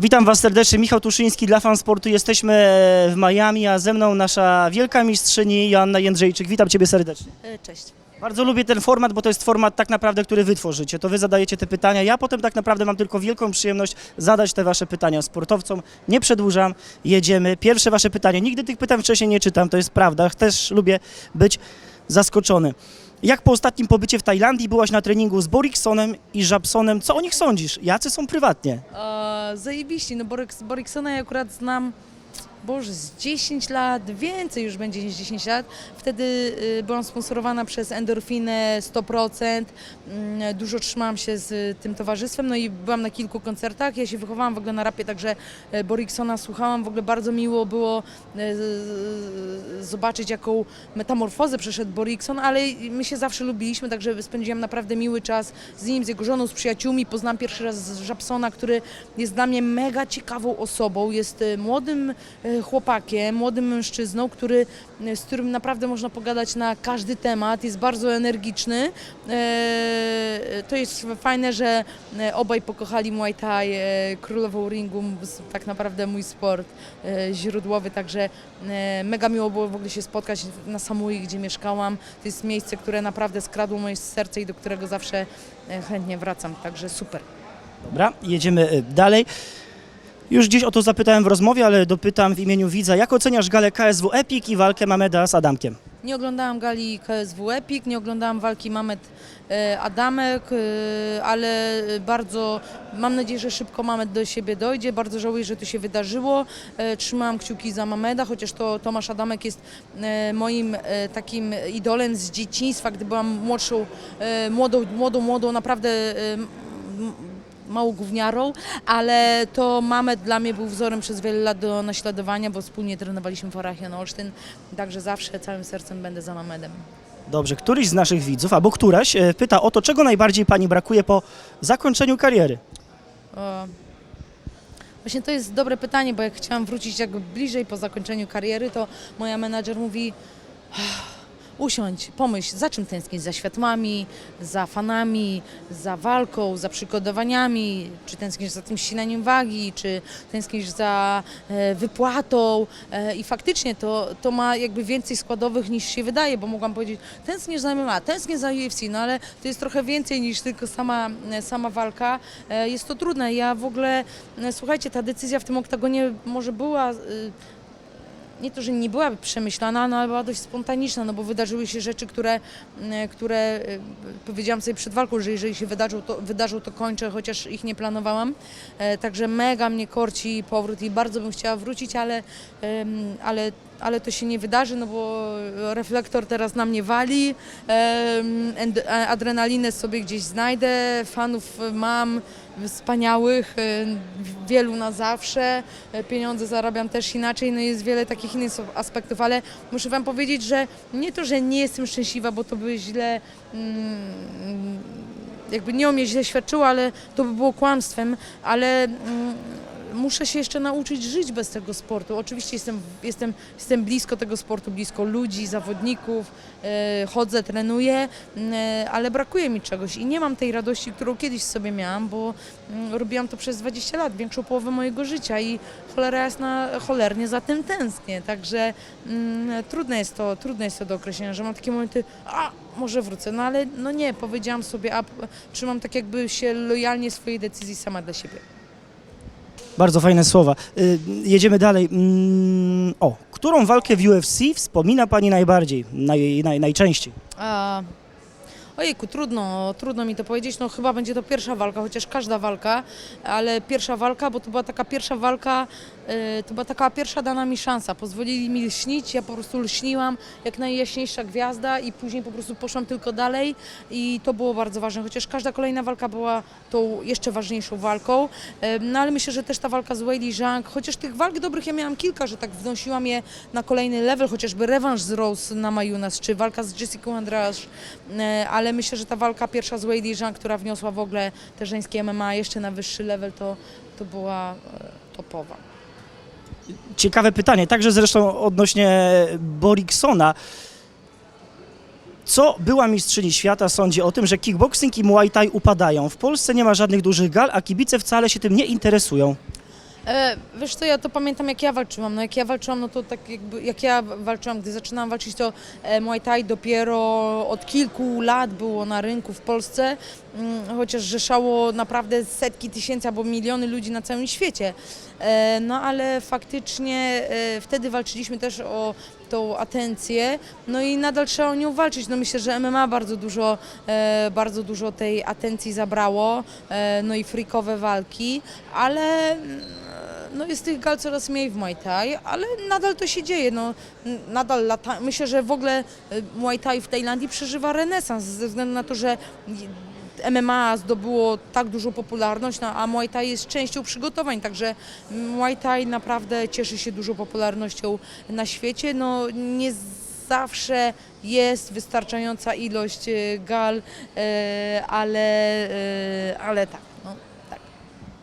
Witam Was serdecznie, Michał Tuszyński dla Fan Sportu. Jesteśmy w Miami, a ze mną nasza wielka mistrzyni Joanna Jędrzejczyk. Witam Ciebie serdecznie. E, Cześć. Bardzo lubię ten format, bo to jest format tak naprawdę, który Wy tworzycie. To Wy zadajecie te pytania, ja potem tak naprawdę mam tylko wielką przyjemność zadać te Wasze pytania sportowcom. Nie przedłużam, jedziemy. Pierwsze Wasze pytanie. Nigdy tych pytań wcześniej nie czytam, to jest prawda. Też lubię być zaskoczony. Jak po ostatnim pobycie w Tajlandii byłaś na treningu z Boriksonem i Żabsonem? Co o nich sądzisz? Jacy są prywatnie? E, zajebiście, no Boryk, Boryksona ja akurat znam, Boże, z 10 lat, więcej już będzie niż 10 lat. Wtedy y, byłam sponsorowana przez Endorfinę 100%, mm, dużo trzymałam się z y, tym towarzystwem, no i byłam na kilku koncertach. Ja się wychowałam w ogóle na rapie, także e, Boryksona słuchałam, w ogóle bardzo miło było zobaczyć, jaką metamorfozę przeszedł Borikson, ale my się zawsze lubiliśmy, także spędziłam naprawdę miły czas z nim, z jego żoną, z przyjaciółmi. Poznałam pierwszy raz Żabsona, który jest dla mnie mega ciekawą osobą. Jest młodym chłopakiem, młodym mężczyzną, który, e, z którym naprawdę można pogadać na każdy temat. Jest bardzo energiczny. E, To jest fajne, że e, obaj pokochali Muay Thai, e, królową ringu, tak naprawdę mój sport e, źródłowy, także e, mega miło było w ogóle się spotkać na Samui, gdzie mieszkałam. To jest miejsce, które naprawdę skradło moje serce i do którego zawsze e, chętnie wracam, także super. Dobra, jedziemy dalej. Już gdzieś o to zapytałem w rozmowie, ale dopytam w imieniu widza. Jak oceniasz galę KSW Epic i walkę Mameda z Adamkiem? Nie oglądałam gali KSW Epic, nie oglądałam walki Mamet e, Adamek, e, ale bardzo mam nadzieję, że szybko Mamet do siebie dojdzie. Bardzo żałuję, że to się wydarzyło. E, Trzymałam kciuki za Mameda, chociaż to Tomasz Adamek jest moim takim idolem z dzieciństwa, gdy byłam młodszą, młodą, młodą, młodą, naprawdę małą gówniarą, ale to Mamet dla mnie był wzorem przez wiele lat do naśladowania, bo wspólnie trenowaliśmy w Arachian Olsztyn, także zawsze całym sercem będę za Mamedem. Dobrze, któryś z naszych widzów, albo któraś, e, pyta o to, czego najbardziej pani brakuje po zakończeniu kariery. O, Właśnie to jest dobre pytanie, bo jak chciałam wrócić jakby bliżej po zakończeniu kariery, to moja menadżer mówi usiądź, pomyśl, za czym tęsknisz? Za światłami, za fanami, za walką, za przygotowaniami, czy tęsknisz za tym ścinaniem wagi, czy tęsknisz za e, wypłatą e, i faktycznie to, to ma jakby więcej składowych niż się wydaje, bo mogłam powiedzieć, tęsknisz za MMA, tęsknię za UFC, no ale to jest trochę więcej niż tylko sama, e, sama walka. Jest to trudne. Ja w ogóle, słuchajcie, ta decyzja w tym oktagonie może była nie to, że nie była przemyślana, no, ale była dość spontaniczna, no bo wydarzyły się rzeczy, które, m, które e, powiedziałam sobie przed walką, że jeżeli się wydarzą, to, wydarzą, to kończę, chociaż ich nie planowałam. E, także mega mnie korci powrót i bardzo bym chciała wrócić, ale, ale, ale to się nie wydarzy, no bo reflektor teraz na mnie wali, a- adrenalinę sobie gdzieś znajdę, fanów mam wspaniałych, e, wielu na zawsze, e, pieniądze zarabiam też inaczej, no jest wiele takich innych aspektów, ale muszę Wam powiedzieć, że nie to, że nie jestem szczęśliwa, bo to by źle, mm, jakby nie o mnie źle świadczyło, ale to by było kłamstwem, ale mm, muszę się jeszcze nauczyć żyć bez tego sportu. Oczywiście jestem, jestem, jestem blisko tego sportu, blisko ludzi, zawodników, e, chodzę, trenuję, e, ale brakuje mi czegoś i nie mam tej radości, którą kiedyś sobie miałam, bo mm, robiłam to przez 20 lat, większą połowę mojego życia i cholera jasna, cholernie za tym tęsknię, także mm, trudne jest to, trudne jest to do określenia, że mam takie momenty, a może wrócę, no ale no nie, powiedziałam sobie, a trzymam tak jakby się lojalnie swojej decyzji sama dla siebie. Bardzo fajne słowa. Y, jedziemy dalej. Mm, o, którą walkę w UFC wspomina pani najbardziej, naj, naj, najczęściej? A, ojejku, trudno, trudno mi to powiedzieć. No chyba będzie to pierwsza walka, chociaż każda walka, ale pierwsza walka, bo to była taka pierwsza walka, to była taka pierwsza dana mi szansa. Pozwolili mi lśnić, ja po prostu lśniłam jak najjaśniejsza gwiazda i później po prostu poszłam tylko dalej i to było bardzo ważne, chociaż każda kolejna walka była tą jeszcze ważniejszą walką. E, No ale myślę, że też ta walka z Weili Zhang, chociaż tych walk dobrych ja miałam kilka, że tak wnosiłam je na kolejny level, chociażby rewanż z Rose na Majunas, czy walka z Jessica Andrasz, e, ale myślę, że ta walka pierwsza z Weili Zhang, która wniosła w ogóle te żeńskie MMA jeszcze na wyższy level, to, to była topowa. Ciekawe pytanie, także zresztą odnośnie Boriksona. Co była mistrzyni świata sądzi o tym, że kickboxing i muay thai upadają? W Polsce nie ma żadnych dużych gal, a kibice wcale się tym nie interesują. E, wiesz co, ja to pamiętam jak ja walczyłam. No jak ja walczyłam, no to tak jakby, jak ja walczyłam, gdy zaczynałam walczyć, to e, Muay Thai dopiero od kilku lat było na rynku w Polsce, mm, chociaż rzeszało naprawdę setki tysięcy albo miliony ludzi na całym świecie. E, no ale faktycznie e, wtedy walczyliśmy też o tą atencję, no i nadal trzeba o nią walczyć. No myślę, że MMA bardzo dużo, e, bardzo dużo tej atencji zabrało, e, no i freakowe walki, ale mm, no jest tych gal coraz mniej w Muay Thai, ale nadal to się dzieje. No, nadal lata... Myślę, że w ogóle e, Muay Thai w Tajlandii przeżywa renesans ze względu na to, że MMA zdobyło tak dużą popularność, no, a Muay Thai jest częścią przygotowań, także Muay Thai naprawdę cieszy się dużą popularnością na świecie. No, nie zawsze jest wystarczająca ilość e, gal, e, ale, e, ale tak. No, tak.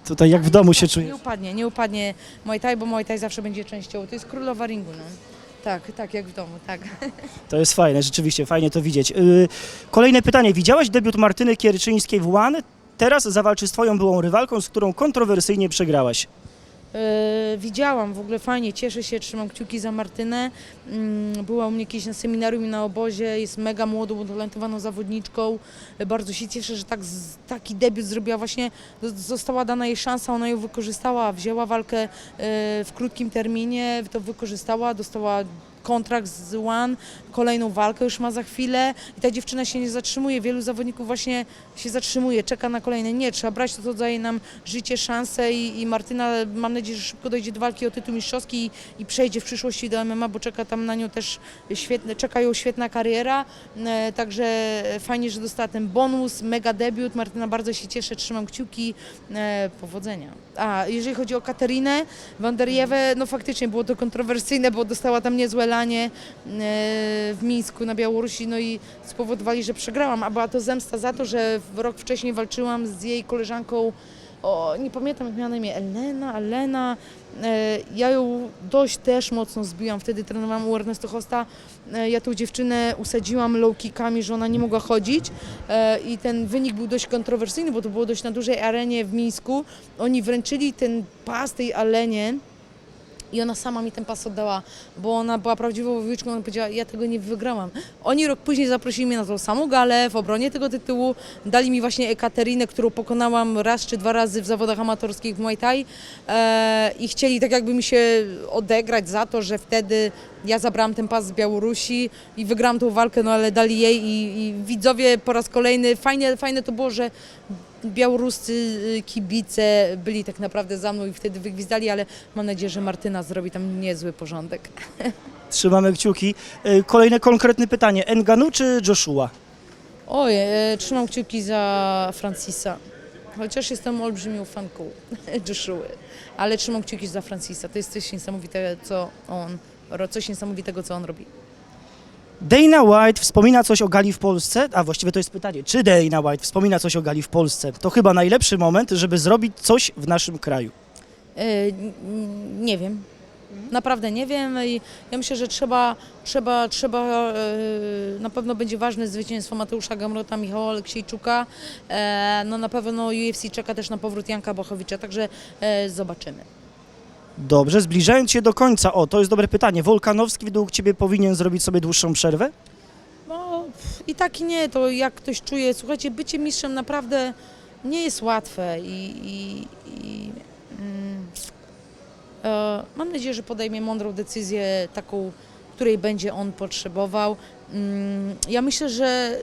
Tutaj jak w domu się Nie czujesz. upadnie, nie upadnie Muay Thai, bo Muay Thai zawsze będzie częścią. To jest królowa ringu, no. Tak, tak, jak w domu, tak. To jest fajne, rzeczywiście, fajnie to widzieć. Yy, Kolejne pytanie. Widziałaś debiut Martyny Kierczyńskiej w One? Teraz zawalczy z twoją byłą rywalką, z którą kontrowersyjnie przegrałaś. E, widziałam, w ogóle fajnie, cieszę się, trzymam kciuki za Martynę. Mm, Była u mnie kiedyś na seminarium i na obozie, jest mega młodą, utalentowaną zawodniczką. E, Bardzo się cieszę, że tak, taki debiut zrobiła właśnie, została dana jej szansa, ona ją wykorzystała, wzięła walkę e, w krótkim terminie, to wykorzystała, dostała kontrakt z One, kolejną walkę już ma za chwilę i ta dziewczyna się nie zatrzymuje. Wielu zawodników właśnie się zatrzymuje, czeka na kolejne. Nie, trzeba brać to, co daje nam życie, szansę i, i Martyna, mam nadzieję, że szybko dojdzie do walki o tytuł mistrzowski i, i przejdzie w przyszłości do MMA, bo czeka tam na nią też świetne, czeka ją świetna kariera, e, także fajnie, że dostała ten bonus, mega debiut. Martyna, bardzo się cieszę, trzymam kciuki, e, powodzenia. A jeżeli chodzi o Katerinę Wanderjewę, no faktycznie było to kontrowersyjne, bo dostała tam niezłe e, w Mińsku na Białorusi, no i spowodowali, że przegrałam, a była to zemsta za to, że rok wcześniej walczyłam z jej koleżanką o, nie pamiętam jak miała na imię, Elena, Alena. E, ja ją dość też mocno zbiłam, wtedy trenowałam u Ernesto Hosta. E, ja tą dziewczynę usadziłam low kickami, że ona nie mogła chodzić i ten wynik był dość kontrowersyjny, bo to było dość na dużej arenie w Mińsku. Oni wręczyli ten pas tej Alenie i ona sama mi ten pas oddała, bo ona była prawdziwą wojowniczką, ona powiedziała, ja tego nie wygrałam. Oni rok później zaprosili mnie na tą samą galę w obronie tego tytułu, dali mi właśnie Ekaterinę, którą pokonałam raz czy dwa razy w zawodach amatorskich w Muay Thai e, i chcieli tak jakby mi się odegrać za to, że wtedy ja zabrałam ten pas z Białorusi i wygrałam tą walkę, no ale dali jej i, i widzowie po raz kolejny, fajnie, fajne to było, że białoruscy y, kibice byli tak naprawdę za mną i wtedy wygwizdali, ale mam nadzieję, że Martyna zrobi tam niezły porządek. Trzymamy kciuki. Yy, Kolejne konkretne pytanie. Enganu czy Joshua? Oj, e, trzymam kciuki za Francisa. Chociaż jestem olbrzymią fanką Joshua, ale trzymam kciuki za Francisa. To jest coś niesamowitego, co on, coś niesamowitego, co on robi. Dana White wspomina coś o gali w Polsce, a właściwie to jest pytanie, czy Dana White wspomina coś o gali w Polsce? To chyba najlepszy moment, żeby zrobić coś w naszym kraju. N- nie wiem. Naprawdę nie wiem i ja myślę, że trzeba, trzeba, trzeba e, na pewno będzie ważne zwycięstwo Mateusza Gamrota, Michała Aleksiejczuka. E, no na pewno UFC czeka też na powrót Janka Bochowicza, także e, zobaczymy. Dobrze, zbliżając się do końca, o, to jest dobre pytanie. Wolkanowski według Ciebie powinien zrobić sobie dłuższą przerwę? No i tak i nie, to jak ktoś czuje, słuchajcie, bycie mistrzem naprawdę nie jest łatwe i, i, i mm, e, mam nadzieję, że podejmie mądrą decyzję, taką, której będzie on potrzebował. Mm, ja myślę, że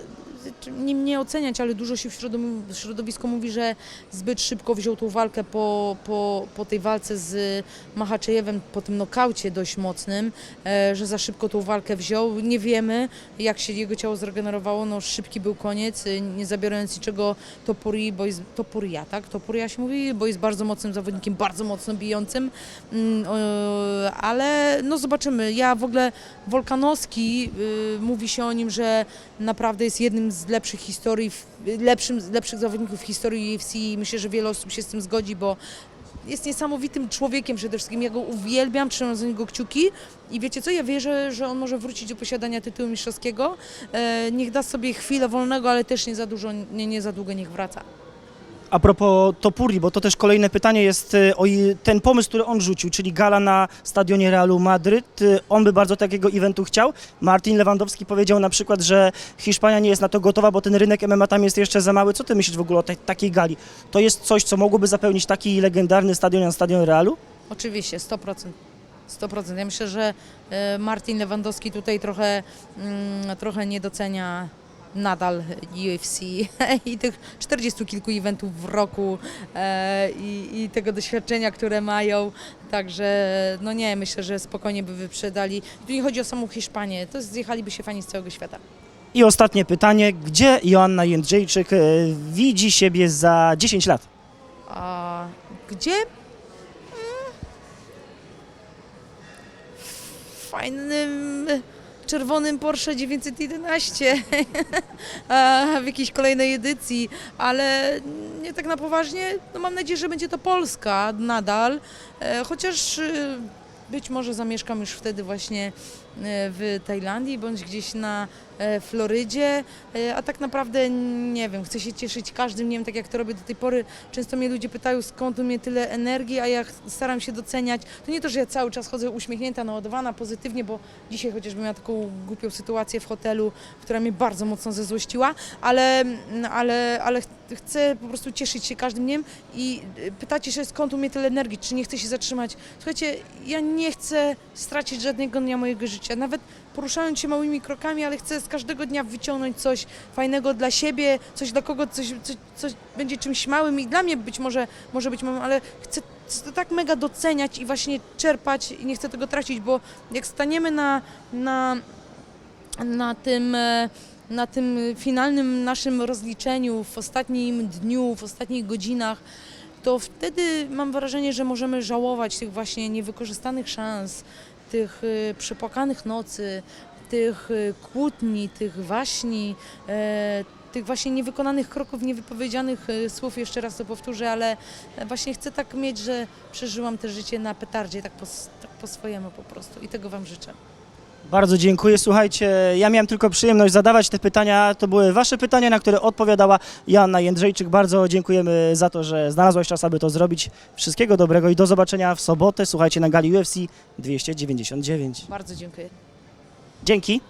nie mnie oceniać, ale dużo się w środowi- w środowisku mówi, że zbyt szybko wziął tą walkę po, po, po tej walce z Machaczejewem, po tym nokaucie dość mocnym, e, że za szybko tą walkę wziął. Nie wiemy, jak się jego ciało zregenerowało, no szybki był koniec, y, nie zabierając niczego Topuri, bo jest Topuria, tak? Topuria się mówi, bo jest bardzo mocnym zawodnikiem, bardzo mocno bijącym, Mm, e, ale no zobaczymy. Ja w ogóle Wolkanowski, y, mówi się o nim, że naprawdę jest jednym z lepszych historii, lepszym, lepszych zawodników w historii UFC i myślę, że wiele osób się z tym zgodzi, bo jest niesamowitym człowiekiem przede wszystkim. Ja go uwielbiam, trzymam za niego kciuki i wiecie co, ja wierzę, że on może wrócić do posiadania tytułu mistrzowskiego. E, niech da sobie chwilę wolnego, ale też nie za dużo, nie, nie za długo niech wraca. A propos Topuri, bo to też kolejne pytanie jest y, o ten pomysł, który on rzucił, czyli gala na stadionie Realu Madryt. y, On by bardzo takiego eventu chciał. Martin Lewandowski powiedział na przykład, że Hiszpania nie jest na to gotowa, bo ten rynek MMA tam jest jeszcze za mały. Co ty myślisz w ogóle o takiej gali? To jest coś, co mogłoby zapełnić taki legendarny stadion jak stadion Realu? Oczywiście, 100%. 100%. Ja myślę, że e, Martin Lewandowski tutaj trochę, mm, trochę nie docenia nadal UFC i tych 40 kilku eventów w roku e, i, i tego doświadczenia, które mają. Także no nie, myślę, że spokojnie by wyprzedali. Tu nie chodzi o samą Hiszpanię, to zjechaliby się fani z całego świata. I ostatnie pytanie, gdzie Joanna Jędrzejczyk y, widzi siebie za 10 lat? A gdzie? Mm. W fajnym czerwonym Porsche 911 A, w jakiejś kolejnej edycji, ale nie tak na poważnie. No mam nadzieję, że będzie to Polska nadal, e, chociaż e, być może zamieszkam już wtedy właśnie e, w Tajlandii bądź gdzieś na e, Florydzie, e, a tak naprawdę nie wiem, chcę się cieszyć każdym dniem, tak jak to robię do tej pory. Często mnie ludzie pytają, skąd u mnie tyle energii, a ja staram się doceniać. To nie to, że ja cały czas chodzę uśmiechnięta, naładowana pozytywnie, bo dzisiaj chociażby miałam taką głupią sytuację w hotelu, która mnie bardzo mocno zezłościła, ale, ale, ale ch- chcę po prostu cieszyć się każdym dniem i pytacie się, skąd u mnie tyle energii, czy nie chcę się zatrzymać. Słuchajcie, ja nie chcę stracić żadnego dnia mojego życia, nawet poruszając się małymi krokami, ale chcę z każdego dnia wyciągnąć coś fajnego dla siebie, coś dla kogo, coś, coś, coś będzie czymś małym i dla mnie być może może być małym, ale chcę to tak mega doceniać i właśnie czerpać i nie chcę tego tracić, bo jak staniemy na, na, na tym e, na tym finalnym naszym rozliczeniu w ostatnim dniu, w ostatnich godzinach, to wtedy mam wrażenie, że możemy żałować tych właśnie niewykorzystanych szans, tych y, przepłakanych nocy, tych y, kłótni, tych waśni, e, tych właśnie niewykonanych kroków, niewypowiedzianych y, słów, jeszcze raz to powtórzę, ale właśnie chcę tak mieć, że przeżyłam te życie na petardzie, tak po, tak po swojemu po prostu i tego Wam życzę. Bardzo dziękuję. Słuchajcie, ja miałem tylko przyjemność zadawać te pytania. To były Wasze pytania, na które odpowiadała Joanna Jędrzejczyk. Bardzo dziękujemy za to, że znalazłaś czas, aby to zrobić. Wszystkiego dobrego i do zobaczenia w sobotę. Słuchajcie na gali UFC 299. Bardzo dziękuję. Dzięki.